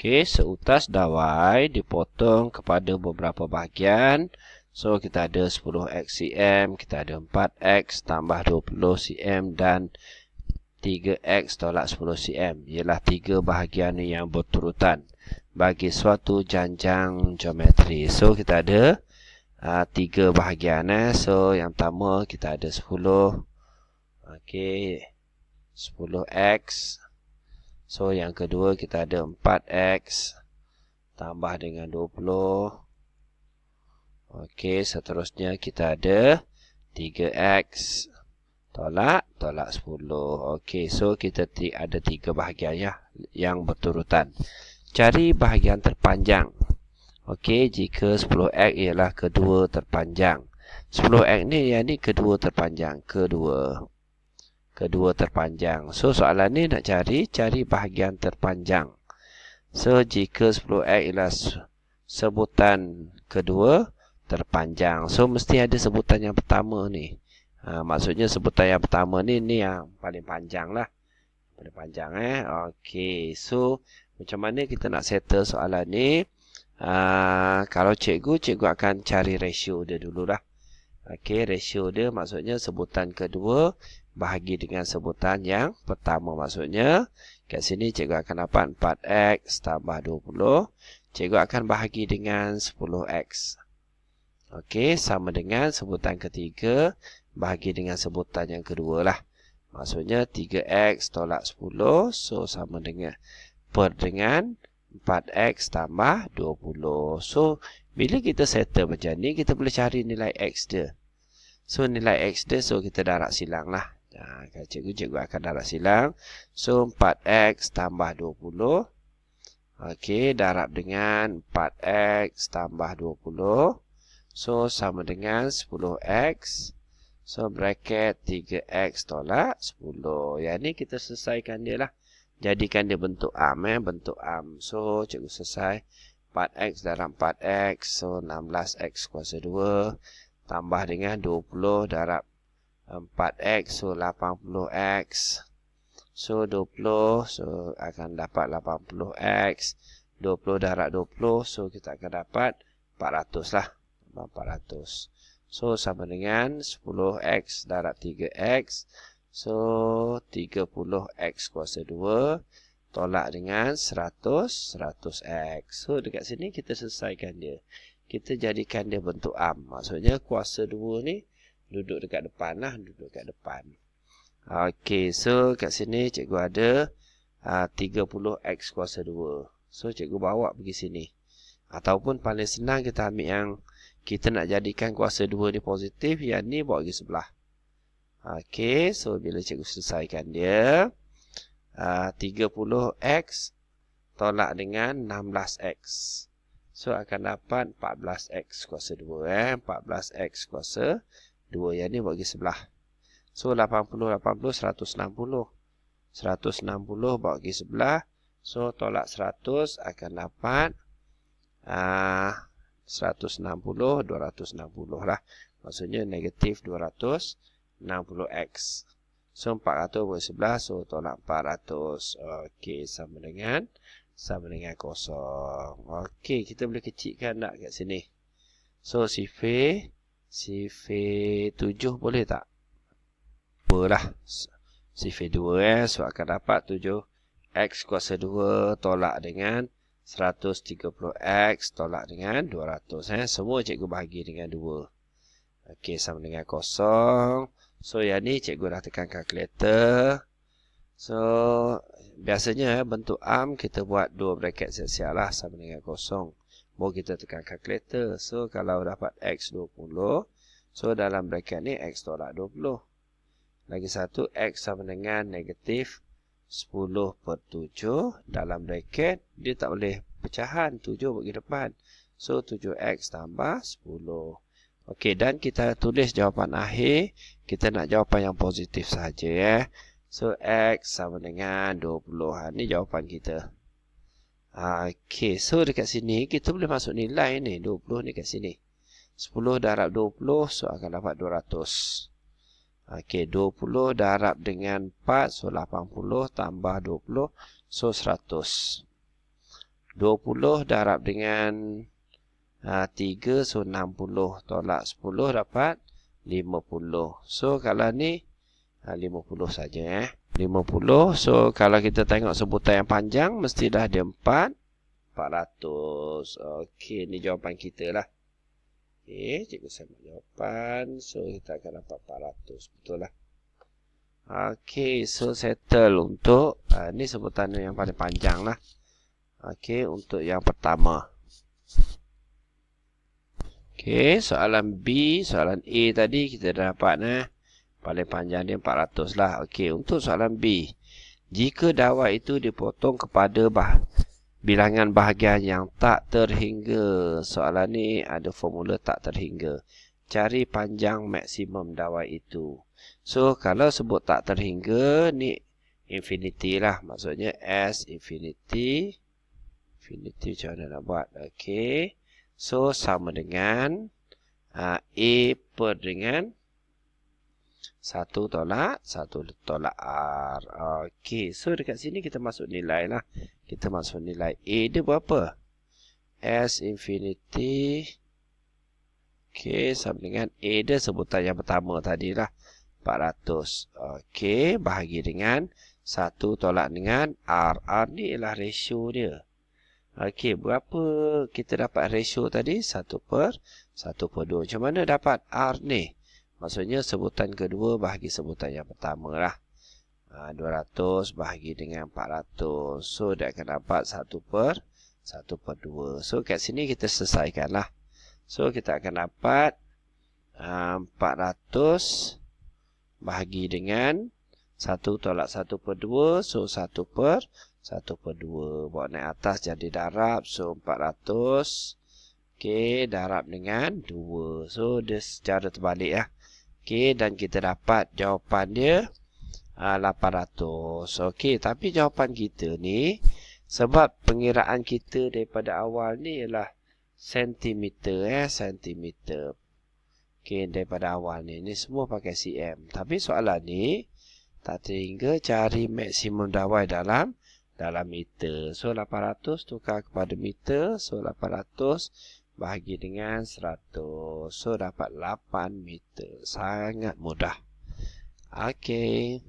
Okey, seutas dawai dipotong kepada beberapa bahagian. So, kita ada 10x cm, kita ada 4x tambah 20 cm dan 3x tolak 10 cm. Ialah tiga bahagian yang berturutan bagi suatu janjang geometri. So, kita ada uh, tiga bahagian. Eh. So, yang pertama kita ada 10. Okey, 10x So yang kedua kita ada 4x tambah dengan 20. Okey, seterusnya kita ada 3x tolak tolak 10. Okey, so kita ada tiga bahagian ya yang berturutan. Cari bahagian terpanjang. Okey, jika 10x ialah kedua terpanjang. 10x ni yang ni kedua terpanjang, kedua kedua terpanjang. So soalan ni nak cari cari bahagian terpanjang. So jika 10x ialah sebutan kedua terpanjang. So mesti ada sebutan yang pertama ni. Ha, maksudnya sebutan yang pertama ni ni yang paling panjang lah. Paling panjang eh. Okey. So macam mana kita nak settle soalan ni? Ha, kalau cikgu, cikgu akan cari ratio dia dululah. Okey, ratio dia maksudnya sebutan kedua bahagi dengan sebutan yang pertama maksudnya kat sini cikgu akan dapat 4x tambah 20 cikgu akan bahagi dengan 10x Okey, sama dengan sebutan ketiga bahagi dengan sebutan yang kedua lah maksudnya 3x tolak 10 so sama dengan per dengan 4x tambah 20 so bila kita settle macam ni kita boleh cari nilai x dia. So nilai x dia so kita darab silang lah Ha, kalau cikgu, cikgu akan darab silang. So, 4x tambah 20. Okey, darab dengan 4x tambah 20. So, sama dengan 10x. So, bracket 3x tolak 10. Yang ni kita selesaikan dia lah. Jadikan dia bentuk am. Eh? Bentuk am. So, cikgu selesai. 4x darab 4x. So, 16x kuasa 2. Tambah dengan 20 darab 4x so 80x so 20 so akan dapat 80x 20 darab 20 so kita akan dapat 400 lah. 400 so sama dengan 10x darab 3x so 30x kuasa 2 tolak dengan 100 100x so dekat sini kita selesaikan dia. Kita jadikan dia bentuk am maksudnya kuasa 2 ni duduk dekat depan lah duduk dekat depan. Okey, so kat sini cikgu ada uh, 30x kuasa 2 so cikgu bawa pergi sini. Ataupun paling senang kita ambil yang kita nak jadikan kuasa 2 ni positif yang ni bawa pergi sebelah. Okey, so bila cikgu selesaikan dia uh, 30x tolak dengan 16x so akan dapat 14x kuasa 2 eh 14x kuasa Dua yang ni bagi sebelah. So 80 80 160. 160 bagi sebelah. So tolak 100 akan dapat uh, 160 260 lah. Maksudnya negatif 260x. So 400 bagi sebelah. So tolak 400. Okey sama dengan sama dengan kosong. Okey kita boleh kecilkan tak kat sini. So sifir Sif 7 boleh tak? Apalah. Sif 2 eh. So akan dapat 7. X kuasa 2 tolak dengan 130X tolak dengan 200. Eh. Semua cikgu bahagi dengan 2. Okey, sama dengan kosong. So yang ni cikgu dah tekan kalkulator. So biasanya eh, bentuk arm kita buat 2 bracket siap-siap lah sama dengan kosong. Baru kita tekan calculator. So, kalau dapat X 20. So, dalam bracket ni X tolak 20. Lagi satu, X sama dengan negatif 10 per 7. Dalam bracket, dia tak boleh pecahan. 7 bagi depan. So, 7X tambah 10. Okey, dan kita tulis jawapan akhir. Kita nak jawapan yang positif saja ya. So, X sama dengan 20. Ini jawapan kita. Okey, so dekat sini kita boleh masuk nilai ni 20 ni kat sini. 10 darab 20 so akan dapat 200. Okey, 20 darab dengan 4 so 80 tambah 20 so 100. 20 darab dengan uh, 3. So 60 tolak 10 dapat 50. So kalau ni uh, 50 saja eh. 50. So kalau kita tengok sebutan yang panjang mesti dah dia 4. 400. Okey, ni jawapan kita lah. Okey, cikgu sama jawapan. So kita akan dapat 400. Betul lah. Okey, so settle untuk uh, ni sebutan yang paling panjang lah. Okey, untuk yang pertama. Okey, soalan B, soalan A tadi kita dah dapat eh. Paling panjang dia 400 lah. Okey, untuk soalan B. Jika dawai itu dipotong kepada bah bilangan bahagian yang tak terhingga. Soalan ni ada formula tak terhingga. Cari panjang maksimum dawai itu. So, kalau sebut tak terhingga, ni infinity lah. Maksudnya S infinity infinity macam mana nak buat ok so sama dengan uh, A per dengan 1 tolak 1 tolak R. Ok so dekat sini kita masuk nilai lah. Kita masuk nilai A dia berapa S infinity ok sama dengan A dia sebutan yang pertama tadi lah. 400 ok bahagi dengan 1 tolak dengan R. R ni ialah ratio dia. Okey, berapa kita dapat ratio tadi? 1 per 1 per 2. Macam mana dapat R ni? Maksudnya sebutan kedua bahagi sebutan yang pertama lah. Ha, 200 bahagi dengan 400. So, dia akan dapat 1 per 1 per 2. So, kat sini kita selesaikan lah. So, kita akan dapat ha, 400 bahagi dengan 1 tolak 1 per 2. So, 1 per 1 per 2 Bawa naik atas jadi darab So 400 Okey darab dengan 2 So dia secara terbalik ya. Okey dan kita dapat jawapan dia uh, 800 Okey tapi jawapan kita ni Sebab pengiraan kita daripada awal ni ialah Sentimeter eh Sentimeter Okey daripada awal ni Ni semua pakai cm Tapi soalan ni Tak terhingga cari maksimum dawai dalam dalam meter. So 800 tukar kepada meter. So 800 bahagi dengan 100. So dapat 8 meter. Sangat mudah. Okay.